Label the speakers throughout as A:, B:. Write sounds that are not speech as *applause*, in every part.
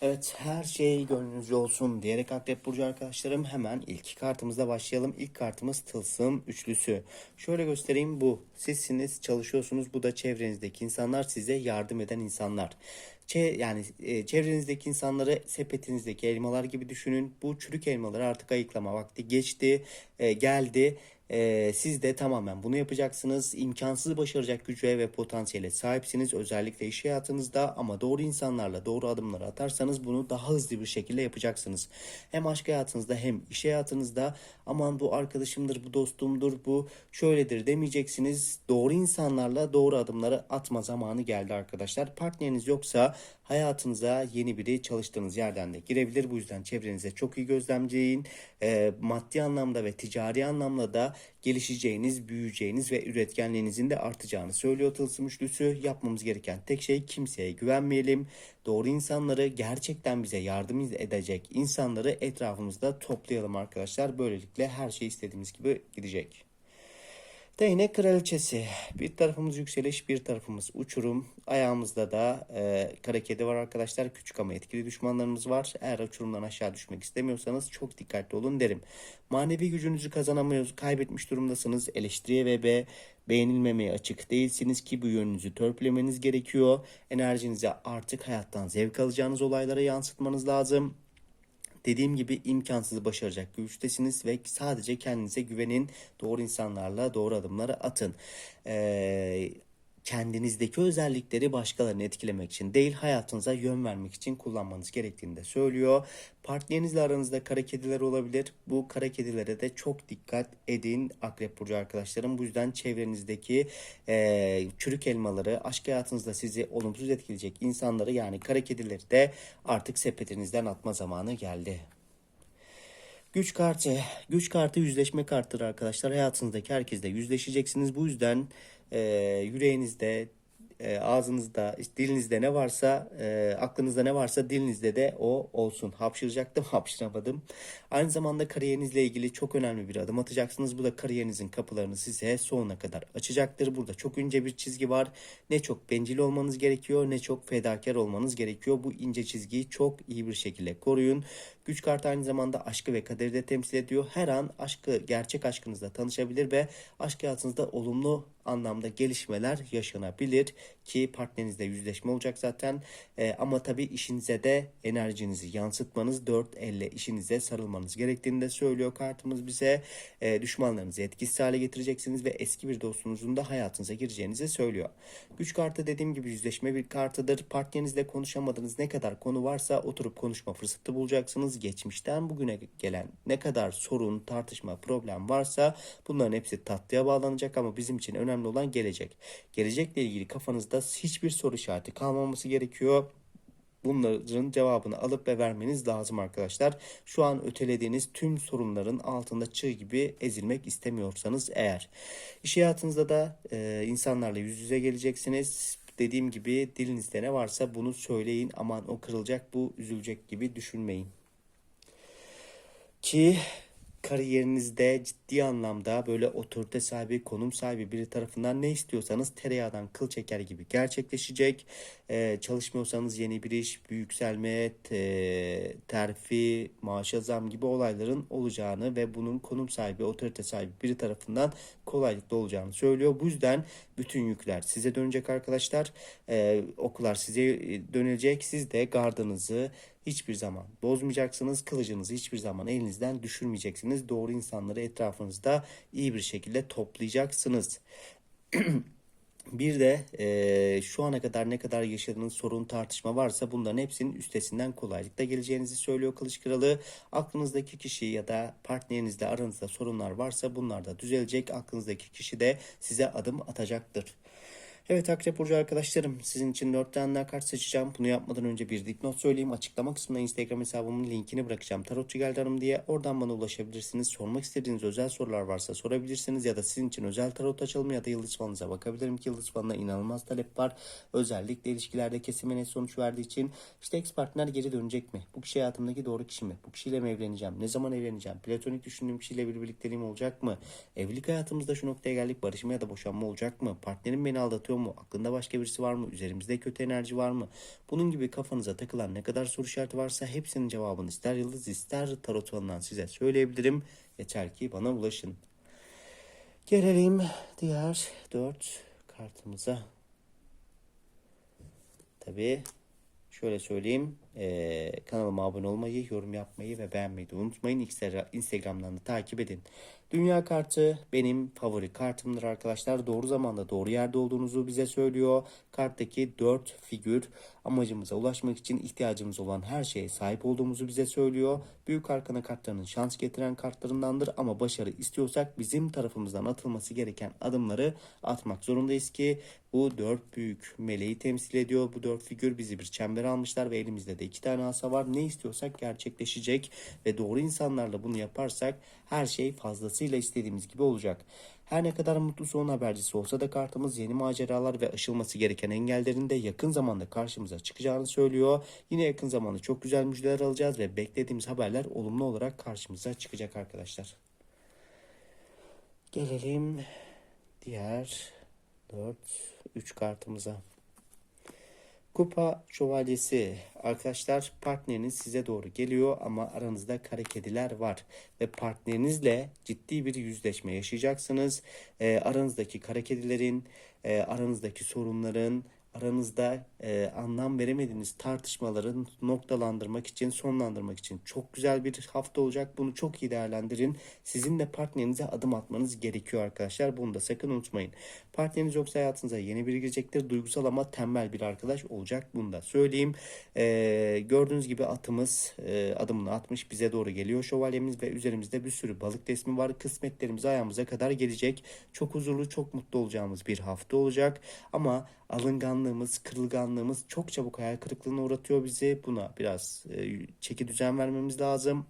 A: Evet her şey gönlünüzce olsun diyerek Akrep Burcu arkadaşlarım hemen ilk kartımızla başlayalım. İlk kartımız Tılsım Üçlüsü. Şöyle göstereyim bu. Sizsiniz çalışıyorsunuz bu da çevrenizdeki insanlar size yardım eden insanlar. Çe yani e, çevrenizdeki insanları sepetinizdeki elmalar gibi düşünün. Bu çürük elmaları artık ayıklama vakti geçti, e, geldi. Ee, siz de tamamen bunu yapacaksınız. İmkansız başaracak güce ve potansiyele sahipsiniz. Özellikle iş hayatınızda ama doğru insanlarla doğru adımları atarsanız bunu daha hızlı bir şekilde yapacaksınız. Hem aşk hayatınızda hem iş hayatınızda aman bu arkadaşımdır, bu dostumdur, bu şöyledir demeyeceksiniz. Doğru insanlarla doğru adımları atma zamanı geldi arkadaşlar. Partneriniz yoksa hayatınıza yeni biri çalıştığınız yerden de girebilir. Bu yüzden çevrenize çok iyi gözlemleyin. Ee, maddi anlamda ve ticari anlamda da gelişeceğiniz, büyüyeceğiniz ve üretkenliğinizin de artacağını söylüyor Tılsım Üçlüsü. Yapmamız gereken tek şey kimseye güvenmeyelim. Doğru insanları gerçekten bize yardım edecek insanları etrafımızda toplayalım arkadaşlar. Böylelikle her şey istediğimiz gibi gidecek. Değnek kraliçesi. Bir tarafımız yükseliş, bir tarafımız uçurum. Ayağımızda da e, kara kedi var arkadaşlar. Küçük ama etkili düşmanlarımız var. Eğer uçurumdan aşağı düşmek istemiyorsanız çok dikkatli olun derim. Manevi gücünüzü kazanamıyoruz, kaybetmiş durumdasınız. Eleştiriye ve be, beğenilmemeye açık değilsiniz ki bu yönünüzü törpülemeniz gerekiyor. Enerjinizi artık hayattan zevk alacağınız olaylara yansıtmanız lazım. Dediğim gibi imkansızı başaracak güçtesiniz ve sadece kendinize güvenin. Doğru insanlarla doğru adımları atın. Ee, kendinizdeki özellikleri başkalarını etkilemek için değil hayatınıza yön vermek için kullanmanız gerektiğini de söylüyor. Partnerinizle aranızda kara kediler olabilir. Bu kara kedilere de çok dikkat edin Akrep Burcu arkadaşlarım. Bu yüzden çevrenizdeki e, çürük elmaları, aşk hayatınızda sizi olumsuz etkileyecek insanları yani kara kedileri de artık sepetinizden atma zamanı geldi. Güç kartı. Güç kartı yüzleşme kartıdır arkadaşlar. Hayatınızdaki herkesle yüzleşeceksiniz. Bu yüzden e, yüreğinizde, e, ağzınızda, işte dilinizde ne varsa, e, aklınızda ne varsa dilinizde de o olsun. Hapşıracaktım, *laughs* hapşıramadım. Aynı zamanda kariyerinizle ilgili çok önemli bir adım atacaksınız. Bu da kariyerinizin kapılarını size sonuna kadar açacaktır. Burada çok ince bir çizgi var. Ne çok bencil olmanız gerekiyor, ne çok fedakar olmanız gerekiyor. Bu ince çizgiyi çok iyi bir şekilde koruyun. Güç kartı aynı zamanda aşkı ve kaderi de temsil ediyor. Her an aşkı, gerçek aşkınızla tanışabilir ve aşk hayatınızda olumlu anlamda gelişmeler yaşanabilir ki partnerinizle yüzleşme olacak zaten. Ee, ama tabii işinize de enerjinizi yansıtmanız, dört elle işinize sarılmanız gerektiğini de söylüyor kartımız bize. Ee, düşmanlarınızı etkisiz hale getireceksiniz ve eski bir dostunuzun da hayatınıza gireceğinizi söylüyor. Güç kartı dediğim gibi yüzleşme bir kartıdır. Partnerinizle konuşamadığınız ne kadar konu varsa oturup konuşma fırsatı bulacaksınız. Geçmişten bugüne gelen ne kadar sorun, tartışma, problem varsa bunların hepsi tatlıya bağlanacak ama bizim için önemli olan gelecek. Gelecekle ilgili kafanızda hiçbir soru işareti kalmaması gerekiyor. Bunların cevabını alıp ve vermeniz lazım arkadaşlar. Şu an ötelediğiniz tüm sorunların altında çığ gibi ezilmek istemiyorsanız eğer. İş hayatınızda da e, insanlarla yüz yüze geleceksiniz. Dediğim gibi dilinizde ne varsa bunu söyleyin. Aman o kırılacak bu üzülecek gibi düşünmeyin. Ki kariyerinizde ciddi anlamda böyle otorite sahibi, konum sahibi biri tarafından ne istiyorsanız tereyağdan kıl çeker gibi gerçekleşecek. Ee, çalışmıyorsanız yeni bir iş, bir yükselme, te, terfi, maaşa zam gibi olayların olacağını ve bunun konum sahibi, otorite sahibi biri tarafından kolaylıkla olacağını söylüyor. Bu yüzden bütün yükler size dönecek arkadaşlar. Ee, okullar size dönecek. Siz de gardınızı hiçbir zaman bozmayacaksınız. Kılıcınızı hiçbir zaman elinizden düşürmeyeceksiniz. Doğru insanları etrafınızda iyi bir şekilde toplayacaksınız. *clears throat* Bir de eee, şu ana kadar ne kadar yaşadığınız sorun tartışma varsa bunların hepsinin üstesinden kolaylıkla geleceğinizi söylüyor Kılıç Kralı. Aklınızdaki kişi ya da partnerinizle aranızda sorunlar varsa bunlar da düzelecek. Aklınızdaki kişi de size adım atacaktır. Evet Akrep Burcu arkadaşlarım sizin için 4 tane kart seçeceğim. Bunu yapmadan önce bir dipnot söyleyeyim. Açıklama kısmına Instagram hesabımın linkini bırakacağım. Tarotçu Geldi Hanım diye oradan bana ulaşabilirsiniz. Sormak istediğiniz özel sorular varsa sorabilirsiniz. Ya da sizin için özel tarot açılımı ya da yıldız falınıza bakabilirim ki yıldız falına inanılmaz talep var. Özellikle ilişkilerde kesime net sonuç verdiği için işte ex partner geri dönecek mi? Bu kişi hayatımdaki doğru kişi mi? Bu kişiyle mi evleneceğim? Ne zaman evleneceğim? Platonik düşündüğüm kişiyle bir birlikteliğim olacak mı? Evlilik hayatımızda şu noktaya geldik. Barışma ya da boşanma olacak mı? Partnerim beni aldatıyor mu? Aklında başka birisi var mı? Üzerimizde kötü enerji var mı? Bunun gibi kafanıza takılan ne kadar soru işareti varsa hepsinin cevabını ister yıldız ister tarot falından size söyleyebilirim. Yeter ki bana ulaşın. Gelelim diğer dört kartımıza. Tabii şöyle söyleyeyim. eee, kanalıma abone olmayı, yorum yapmayı ve beğenmeyi de unutmayın. Instagra- Instagram'dan da takip edin. Dünya kartı benim favori kartımdır arkadaşlar. Doğru zamanda doğru yerde olduğunuzu bize söylüyor. Karttaki dört figür amacımıza ulaşmak için ihtiyacımız olan her şeye sahip olduğumuzu bize söylüyor. Büyük arkana kartlarının şans getiren kartlarındandır ama başarı istiyorsak bizim tarafımızdan atılması gereken adımları atmak zorundayız ki bu dört büyük meleği temsil ediyor. Bu dört figür bizi bir çember almışlar ve elimizde de iki tane asa var. Ne istiyorsak gerçekleşecek ve doğru insanlarla bunu yaparsak her şey fazlasıyla istediğimiz gibi olacak. Her ne kadar mutlu son habercisi olsa da kartımız yeni maceralar ve aşılması gereken engellerin de yakın zamanda karşımıza çıkacağını söylüyor. Yine yakın zamanda çok güzel müjdeler alacağız ve beklediğimiz haberler olumlu olarak karşımıza çıkacak arkadaşlar. Gelelim diğer 4 3 kartımıza. Kupa şövalyesi. Arkadaşlar partneriniz size doğru geliyor ama aranızda kara kediler var. Ve partnerinizle ciddi bir yüzleşme yaşayacaksınız. Ee, aranızdaki kara kedilerin, e, aranızdaki sorunların, aranızda e, anlam veremediğiniz tartışmaların noktalandırmak için, sonlandırmak için çok güzel bir hafta olacak. Bunu çok iyi değerlendirin. Sizin de partnerinize adım atmanız gerekiyor arkadaşlar. Bunu da sakın unutmayın. Partneriniz yoksa hayatınıza yeni biri girecektir. Duygusal ama tembel bir arkadaş olacak. Bunu da söyleyeyim. E, gördüğünüz gibi atımız e, adımını atmış. Bize doğru geliyor şövalyemiz ve üzerimizde bir sürü balık resmi var. Kısmetlerimiz ayağımıza kadar gelecek. Çok huzurlu, çok mutlu olacağımız bir hafta olacak. Ama alınganlığımız, kırılganlığımız çok çabuk hayal kırıklığına uğratıyor bizi. Buna biraz e, çeki düzen vermemiz lazım.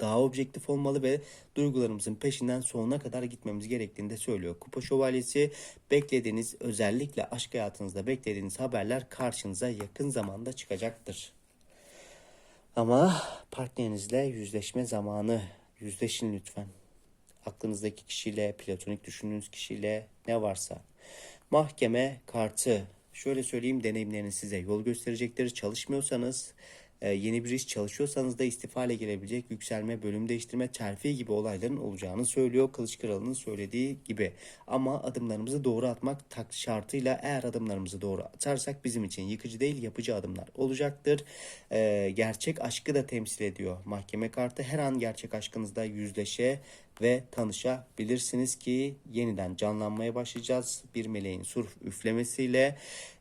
A: Daha objektif olmalı ve duygularımızın peşinden sonuna kadar gitmemiz gerektiğini de söylüyor. Kupa Şövalyesi beklediğiniz özellikle aşk hayatınızda beklediğiniz haberler karşınıza yakın zamanda çıkacaktır. Ama partnerinizle yüzleşme zamanı. Yüzleşin lütfen. Aklınızdaki kişiyle, platonik düşündüğünüz kişiyle ne varsa. Mahkeme kartı. Şöyle söyleyeyim deneyimleriniz size yol gösterecektir. Çalışmıyorsanız e, yeni bir iş çalışıyorsanız da istifa ile gelebilecek yükselme, bölüm değiştirme, terfi gibi olayların olacağını söylüyor. Kılıç söylediği gibi. Ama adımlarımızı doğru atmak tak şartıyla eğer adımlarımızı doğru atarsak bizim için yıkıcı değil yapıcı adımlar olacaktır. E, gerçek aşkı da temsil ediyor. Mahkeme kartı her an gerçek aşkınızda yüzleşe ve tanışabilirsiniz ki yeniden canlanmaya başlayacağız. Bir meleğin sur üflemesiyle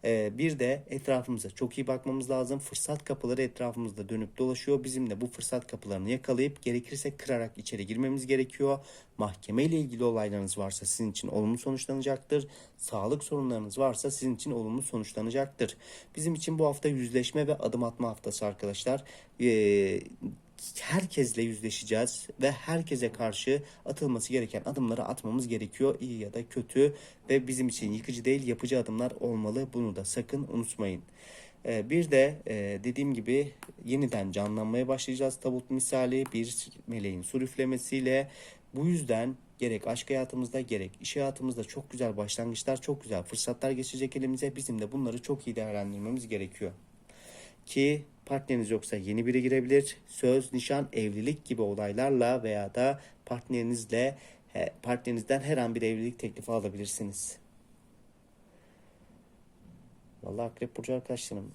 A: Ee, bir de etrafımıza çok iyi bakmamız lazım. Fırsat kapıları etrafımızda dönüp dolaşıyor. Bizim de bu fırsat kapılarını yakalayıp gerekirse kırarak içeri girmemiz gerekiyor. Mahkeme ile ilgili olaylarınız varsa sizin için olumlu sonuçlanacaktır. Sağlık sorunlarınız varsa sizin için olumlu sonuçlanacaktır. Bizim için bu hafta yüzleşme ve adım atma haftası arkadaşlar. Ee, herkesle yüzleşeceğiz ve herkese karşı atılması gereken adımları atmamız gerekiyor iyi ya da kötü ve bizim için yıkıcı değil yapıcı adımlar olmalı bunu da sakın unutmayın. Ee, Bir de e, dediğim gibi yeniden canlanmaya başlayacağız tabut misali bir meleğin sur üflemesiyle. Bu yüzden gerek aşk hayatımızda gerek iş hayatımızda çok güzel başlangıçlar, çok güzel fırsatlar geçecek elimize. Bizim de bunları çok iyi değerlendirmemiz gerekiyor ki partneriniz yoksa yeni biri girebilir. Söz, nişan, evlilik gibi olaylarla veya da partnerinizle partnerinizden her an bir evlilik teklifi alabilirsiniz. Vallahi Akrep Burcu arkadaşlarım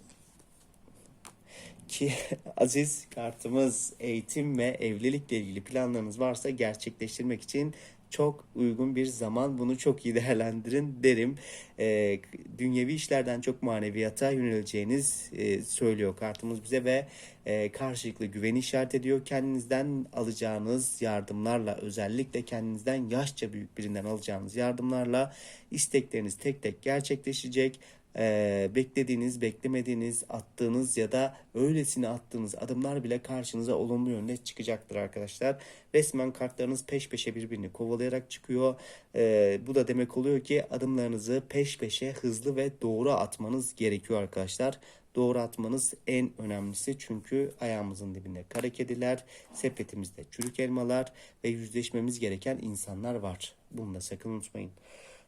A: ki *laughs* aziz kartımız eğitim ve evlilikle ilgili planlarınız varsa gerçekleştirmek için çok uygun bir zaman. Bunu çok iyi değerlendirin derim. Ee, dünyevi işlerden çok maneviyata yöneleceğiniz e, söylüyor kartımız bize ve e, karşılıklı güveni işaret ediyor. Kendinizden alacağınız yardımlarla özellikle kendinizden yaşça büyük birinden alacağınız yardımlarla istekleriniz tek tek gerçekleşecek. Ee, beklediğiniz, beklemediğiniz, attığınız ya da öylesine attığınız adımlar bile karşınıza olumlu yönde çıkacaktır arkadaşlar. Resmen kartlarınız peş peşe birbirini kovalayarak çıkıyor. Ee, bu da demek oluyor ki adımlarınızı peş peşe hızlı ve doğru atmanız gerekiyor arkadaşlar. Doğru atmanız en önemlisi çünkü ayağımızın dibinde kara kediler, sepetimizde çürük elmalar ve yüzleşmemiz gereken insanlar var. Bunu da sakın unutmayın.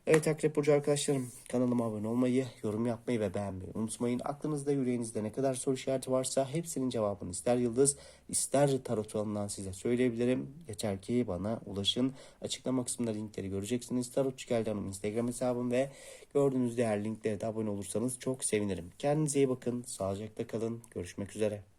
A: Evet Akrep Burcu arkadaşlarım kanalıma abone olmayı, yorum yapmayı ve beğenmeyi unutmayın. Aklınızda yüreğinizde ne kadar soru işareti varsa hepsinin cevabını ister yıldız ister tarot alanından size söyleyebilirim. Yeter ki bana ulaşın. Açıklama kısmında linkleri göreceksiniz. Tarotçu Geldi Hanım Instagram hesabım ve gördüğünüz diğer linklere de abone olursanız çok sevinirim. Kendinize iyi bakın. Sağlıcakla kalın. Görüşmek üzere.